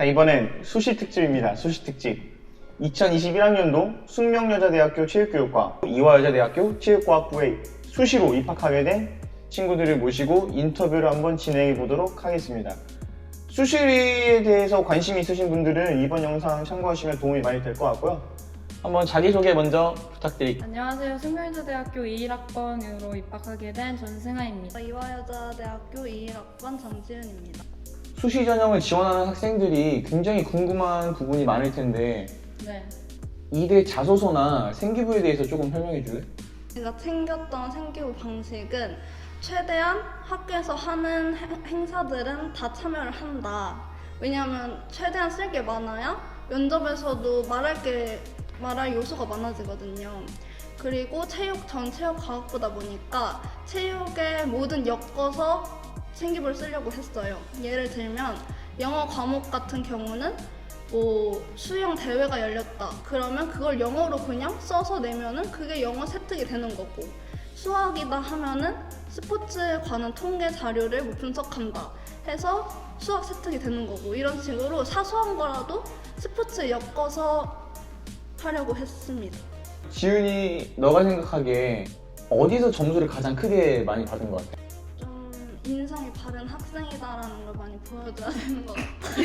자, 이번엔 수시 특집입니다. 수시 특집. 2021학년도 숙명여자대학교 체육교육과 이화여자대학교 체육과학부에 수시로 입학하게 된 친구들을 모시고 인터뷰를 한번 진행해 보도록 하겠습니다. 수시에 대해서 관심 있으신 분들은 이번 영상 참고하시면 도움이 많이 될 것 같고요. 한번 자기소개 먼저 부탁드릴게요. 안녕하세요. 숙명여자대학교 21학번으로 입학하게 된 전승아입니다. 이화여자대학교 21학번 정지은입니다. 수시 전형을 지원하는 학생들이 굉장히 궁금한 부분이 많을 텐데 네. 이대 자소서나 생기부에 대해서 조금 설명해 줄래? 제가 챙겼던 생기부 방식은 최대한 학교에서 하는 행- 행사들은 다 참여를 한다. 왜냐하면 최대한 쓸 게 많아야 면접에서도 말할 게 말할 요소가 많아지거든요. 그리고 체육 전 체육 과학부다 보니까 체육의 모든 엮어서 생기부를 쓰려고 했어요. 예를 들면 영어 과목 같은 경우는 뭐 수영 대회가 열렸다. 그러면 그걸 영어로 그냥 써서 내면은 그게 영어 세특이 되는 거고 수학이다 하면은 스포츠에 관한 통계 자료를 뭐 분석한다 해서 수학 세특이 되는 거고 이런 식으로 사소한 거라도 스포츠에 엮어서 하려고 했습니다. 지은이 너가 생각하기에 어디서 점수를 가장 크게 많이 받은 것 같아? 좀 인성이 바른 학생이다라는 걸 많이 보여줘야 되는 것 같아요.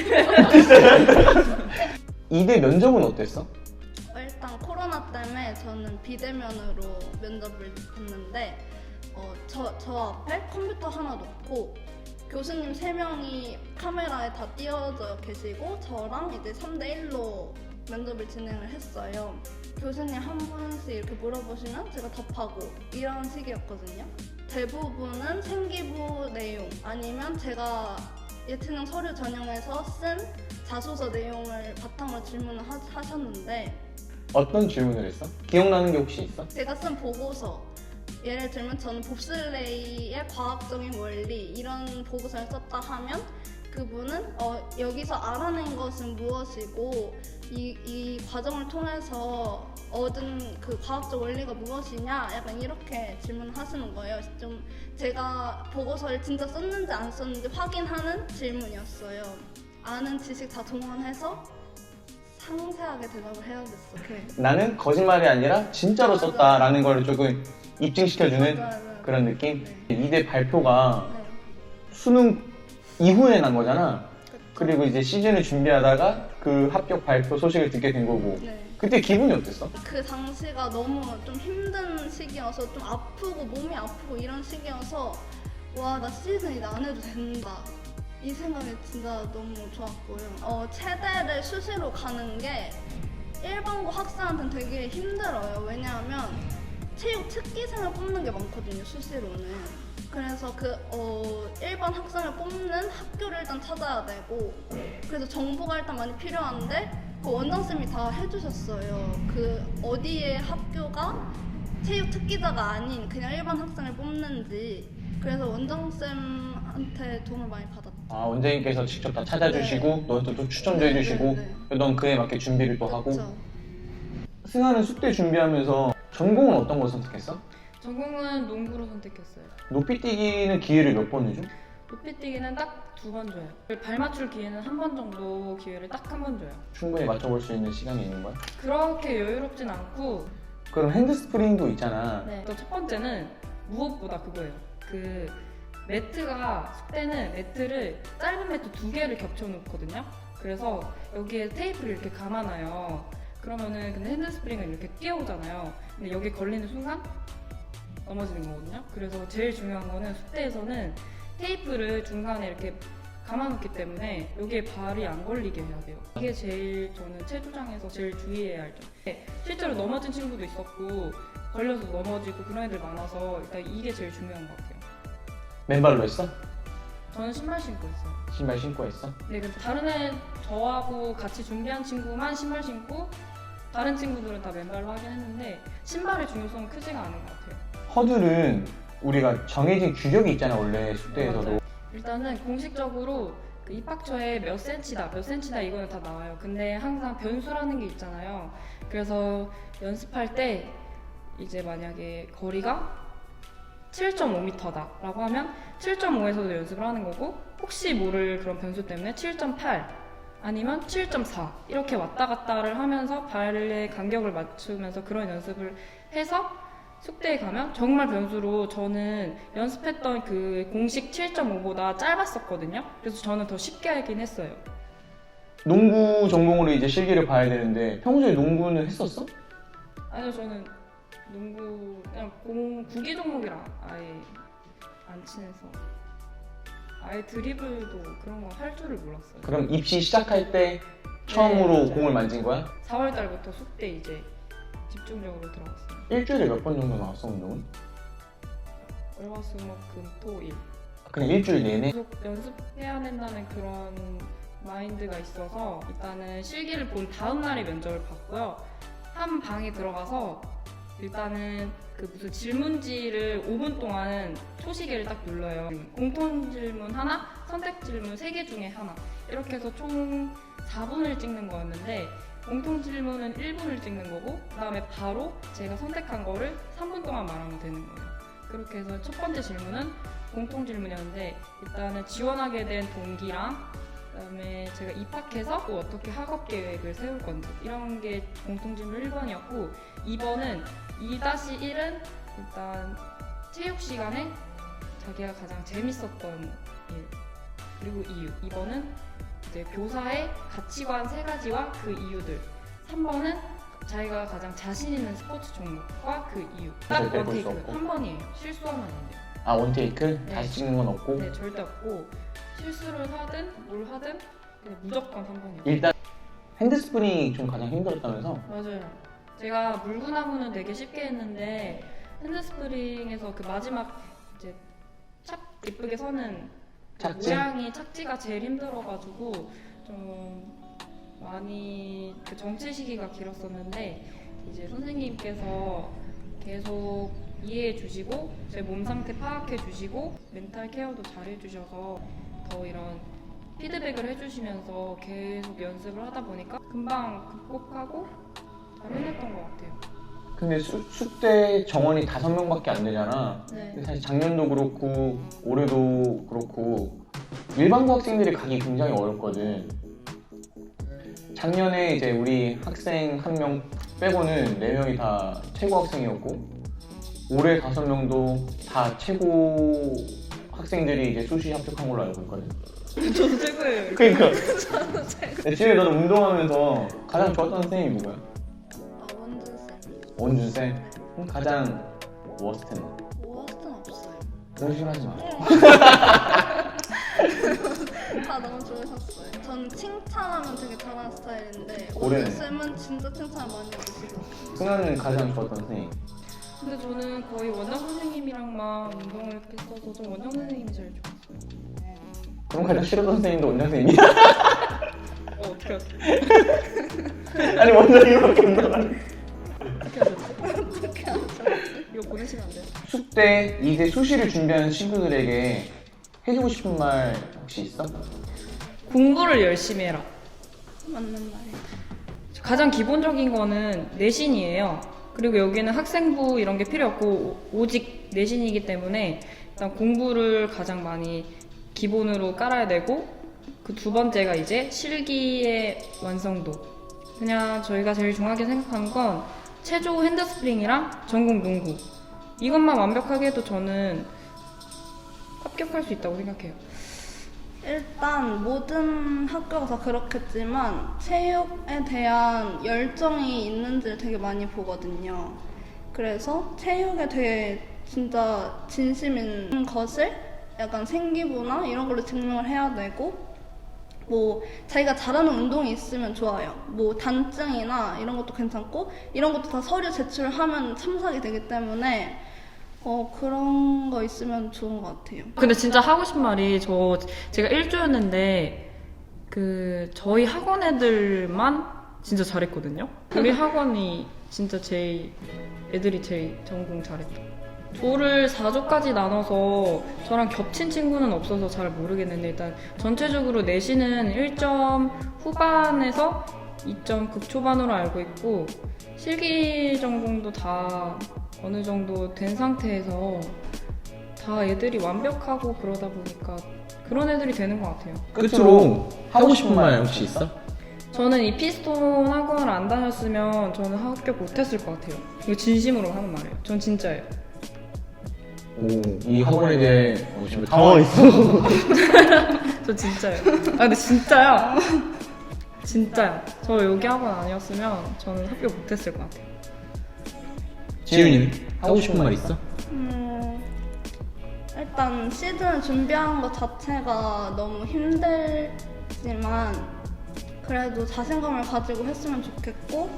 이대 면접은 어땠어? 일단 코로나 때문에 저는 비대면으로 면접을 봤는데 어, 저, 저 앞에 컴퓨터 하나 놓고 교수님 세명이 카메라에 다 띄어져 계시고 저랑 이제 3대1로 면접을 진행을 했어요. 교수님 한 분씩 이렇게 물어보시면 제가 답하고 이런 식이었거든요. 대부분은 생기부 내용 아니면 제가 예체능 서류 전형에서 쓴 자소서 내용을 바탕으로 질문을 하, 하셨는데 어떤 질문을 했어? 기억나는 게 혹시 있어? 제가 쓴 보고서 예를 들면 저는 봅슬레이의 과학적인 원리 이런 보고서를 썼다 하면 그분은 어, 여기서 알아낸 것은 무엇이고 이, 이 과정을 통해서 얻은 그 과학적 원리가 무엇이냐 약간 이렇게 질문하시는 거예요. 좀 제가 보고서를 진짜 썼는지 안 썼는지 확인하는 질문이었어요. 아는 지식 다 동원해서 상세하게 대답을 해야겠어. 그래. 나는 거짓말이 아니라 진짜로 썼다라는 걸 조금 입증시켜주는 맞아요, 맞아요. 그런 느낌? 네. 이대 발표가 네. 수능 이후에 난 거잖아. 그리고 이제 시즌을 준비하다가 그 합격 발표 소식을 듣게 된 거고. 네. 그때 기분이 어땠어? 그 당시가 너무 좀 힘든 시기여서 좀 아프고 몸이 아프고 이런 시기여서 와 나 시즌 이제 안 해도 된다 이 생각이 진짜 너무 좋았고요. 어, 체대를 수시로 가는 게 일반고 학생한테는 되게 힘들어요. 왜냐하면 체육 특기생을 뽑는 게 많거든요. 수시로는. 그래서 그 어, 일반 학생을 뽑는 학교를 일단 찾아야 되고 그래서 정보가 일단 많이 필요한데 그 원장쌤이 다 해주셨어요. 그 어디에 학교가 체육 특기자가 아닌 그냥 일반 학생을 뽑는지 그래서 원장쌤한테 도움을 많이 받았죠. 아, 원장님께서 직접 다 찾아주시고, 너한테 또 추천도 네, 해주시고, 네, 넌 그에 맞게 준비를 또 하고. 그쵸. 승하는 숙대 준비하면서 전공은 어떤 걸 선택했어? 전공은 농구로 선택했어요. 높이뛰기는 기회를 몇 번 해줘? 높이뛰기는 딱 두 번 줘요. 발 맞출 기회는 한 번 정도 기회를 딱 한 번 줘요. 충분히 맞춰볼 수 있는 시간이 있는 거야? 그렇게 여유롭진 않고 그럼 핸드스프링도 있잖아. 네. 또 첫 번째는 무엇보다 그거예요. 그 매트가 숙대는 매트를 짧은 매트 두 개를 겹쳐 놓거든요. 그래서 여기에 테이프를 이렇게 감아놔요. 그러면은 근데 핸드스프링은 이렇게 뛰어오잖아요. 근데 여기 걸리는 순간 넘어지는 거거든요. 그래서 제일 중요한 거는 숙대에서는 테이프를 중간에 이렇게 감아놓기 때문에 여기에 발이 안 걸리게 해야 돼요. 이게 제일 저는 체조장에서 제일 주의해야 할 점. 네, 실제로 넘어진 친구도 있었고 걸려서 넘어지고 그런 애들 많아서 일단 이게 제일 중요한 것 같아요. 맨발로 했어? 저는 신발 신고 있어요. 신발 신고 했어? 네, 그래서 다른 애 저하고 같이 준비한 친구만 신발 신고 다른 친구들은 다 맨발로 하긴 했는데 신발의 중요성은 크지가 않은 것 같아요. 허들은 우리가 정해진 규격이 있잖아 원래 숙대에서도. 일단은 공식적으로 그 입학처에 몇 센치다, 몇 센치다 이거는 다 나와요. 근데 항상 변수라는 게 있잖아요. 그래서 연습할 때 이제 만약에 거리가 7.5m다라고 하면 7.5에서도 연습을 하는 거고 혹시 모를 그런 변수 때문에 7.8 아니면 7.4 이렇게 왔다 갔다를 하면서 발의 간격을 맞추면서 그런 연습을 해서 숙대에 가면 정말 변수로 저는 연습했던 그 공식 7.5보다 짧았었거든요. 그래서 저는 더 쉽게 하긴 했어요. 농구 전공으로 이제 실기를 봐야 되는데 평소에 농구는 했었어? 아니요, 저는 농구 그냥 공 구기 종목이랑 아예 안 친해서 아예 드리블도 그런 거 할 줄을 몰랐어요. 그럼 입시 시작할 때 처음으로 네, 맞아요. 공을 만진 거야? 4월 달부터 숙대 이제 집중적으로 들어갔어요. 일주일에 몇 번 정도 나왔어 운동은? 월화수목금토일 그냥 일주일 내내? 계속 연습해야 된다는 그런 마인드가 있어서 일단은 실기를 본 다음 날에 면접을 봤고요. 한 방에 들어가서 일단은 그 무슨 질문지를 5분 동안 초시계를 딱 눌러요. 공통 질문 하나, 선택 질문 3개 중에 하나. 이렇게 해서 총 4분을 찍는 거였는데 공통 질문은 1분을 찍는 거고 그다음에 바로 제가 선택한 거를 3분 동안 말하면 되는 거예요. 그렇게 해서 첫 번째 질문은 공통 질문이었는데 일단은 지원하게 된 동기랑 그다음에 제가 입학해서 또 어떻게 학업 계획을 세울 건지 이런 게 공통 질문 1번이었고 2번은 2-1은 일단 체육 시간에 자기가 가장 재밌었던 일 그리고 이유 2번은 이제 교사의 가치관 세 가지와 그 이유들 3번은 자기가 가장 자신 있는 스포츠 종목과 그 이유 딱 절대 볼 원테이크 수 없고. 한 번이에요 실수하면 안 돼요 아 원테이크? 네. 다시 찍는 건 없고 네, 절대 없고 실수를 하든 뭘 하든 그냥 무조건 3번이요. 일단 핸드스프링이 좀 가장 힘들었다면서? 맞아요. 제가 물구나무는 되게 쉽게 했는데 핸드스프링에서 그 마지막 이제 착 예쁘게 서는 그 착지? 모양이 착지가 제일 힘들어가지고 좀 많이 그 정체 시기가 길었었는데 이제 선생님께서 계속 이해해 주시고 제 몸 상태 파악해 주시고 멘탈 케어도 잘 해주셔서 더 이런 피드백을 해주시면서 계속 연습을 하다 보니까 금방 극복하고 잘 해냈던 것 같아요. 근데 수, 숙대 정원이 다섯 명밖에 안 되잖아 네. 근데 사실 작년도 그렇고 올해도 그렇고 일반고 학생들이 가기 굉장히 어렵거든. 작년에 이제 우리 학생 한 명 빼고는 네 명이 다 최고 학생이었고 올해 다섯 명도 다 최고 학생들이 이제 수시 합격한 걸로 알고 있거든. 저도 최고예요. 그러니까. 지혜 너는 운동하면서 가장 좋았던 선생님이 누구야? 아, 원준쌤. 가장 워스트는? 워스트는 없어요. 의심하지 마. 다 너무 좋으셨어요. 저는 칭찬하면 되게 잘하는 스타일인데 올해는? 원준쌤은 진짜 칭찬을 많이 해주시고 승아는 가장 좋았던 선생님. 근데 저는 거의 원장 선생님이랑만 운동을 했어서 좀 원장 선생님이 제일 좋았어요. 그럼 가장 싫었던 선생님도 원장 선생님이야? 어, 어떻게 하지? 아니 원장님밖에 없나? 이거 보내시면 안 돼요? 숙대 이제 수시를 준비하는 친구들에게 해주고 싶은 말 혹시 있어? 공부를 열심히 해라. 맞는 말이에요. 가장 기본적인 거는 내신이에요. 그리고 여기는 학생부 이런 게 필요 없고 오직 내신이기 때문에 일단 공부를 가장 많이 기본으로 깔아야 되고 그 두 번째가 이제 실기의 완성도. 그냥 저희가 제일 중요하게 생각하는 건 체조 핸드스프링이랑 전공 농구. 이것만 완벽하게 해도 저는 합격할 수 있다고 생각해요. 일단 모든 학교가 다 그렇겠지만 체육에 대한 열정이 있는지를 되게 많이 보거든요. 그래서 체육에 되게 진짜 진심인 것을 약간 생기부나 이런 걸로 증명을 해야 되고 뭐 자기가 잘하는 운동이 있으면 좋아요. 뭐 단증이나 이런 것도 괜찮고 이런 것도 다 서류 제출하면 참석이 되기 때문에 어 그런 거 있으면 좋은 것 같아요. 근데 진짜 하고 싶은 말이 저 제가 1조였는데 그 저희 학원 애들만 진짜 잘했거든요. 우리 학원이 진짜 제일 애들이 제일 전공 잘했죠. 조를 4조까지 나눠서 저랑 겹친 친구는 없어서 잘 모르겠는데 일단 전체적으로 내신은 1점 후반에서 2점 극초반으로 알고 있고 실기 전공도 다 어느 정도 된 상태에서 다 애들이 완벽하고 그러다 보니까 그런 애들이 되는 것 같아요. 끝으로 하고 싶은 말 혹시 있어? 저는 이 피스톤 학원을 안 다녔으면 저는 합격 못했을 것 같아요. 이거 진심으로 하는 말이에요. 전 진짜예요. 오, 이 학원에 대해 어, 지금 당황했어. 저 진짜예요. 아 근데 진짜야. 진짜요. 저 여기 학원 아니었으면 저는 합격 못했을 것 같아요. 지윤이는 하고 싶은 말 있어? 음, 일단 시즌 준비하는 것 자체가 너무 힘들지만 그래도 자신감을 가지고 했으면 좋겠고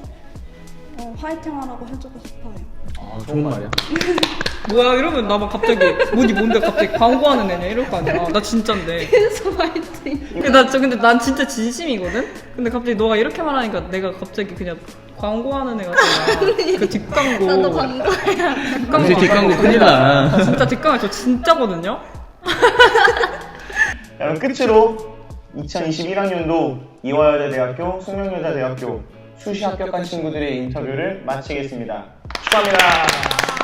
어, 화이팅 하라고 해주고 싶어요. 아, 좋은 말이야. 뭐야 이러면 나 막 갑자기 뭐니 뭔데 갑자기 광고하는 애냐 이럴 거 아니야. 나 진짠데. 그래서 화이팅. 근데 나 저 근데 난 진짜 진심이거든. 근데 갑자기 너가 이렇게 말하니까 내가 갑자기 그냥 광고하는 애 같잖아. 그 뒷광고. 나도 광고야. 뒷광고. 이제 뒷광고 큰일 나. 아, 진짜 뒷광고 저 진짜거든요. 그럼 끝으로 2021학년도 이화여자대학교, 숙명여자대학교 수시 합격한 친구들의 인터뷰를 마치겠습니다. 축하합니다.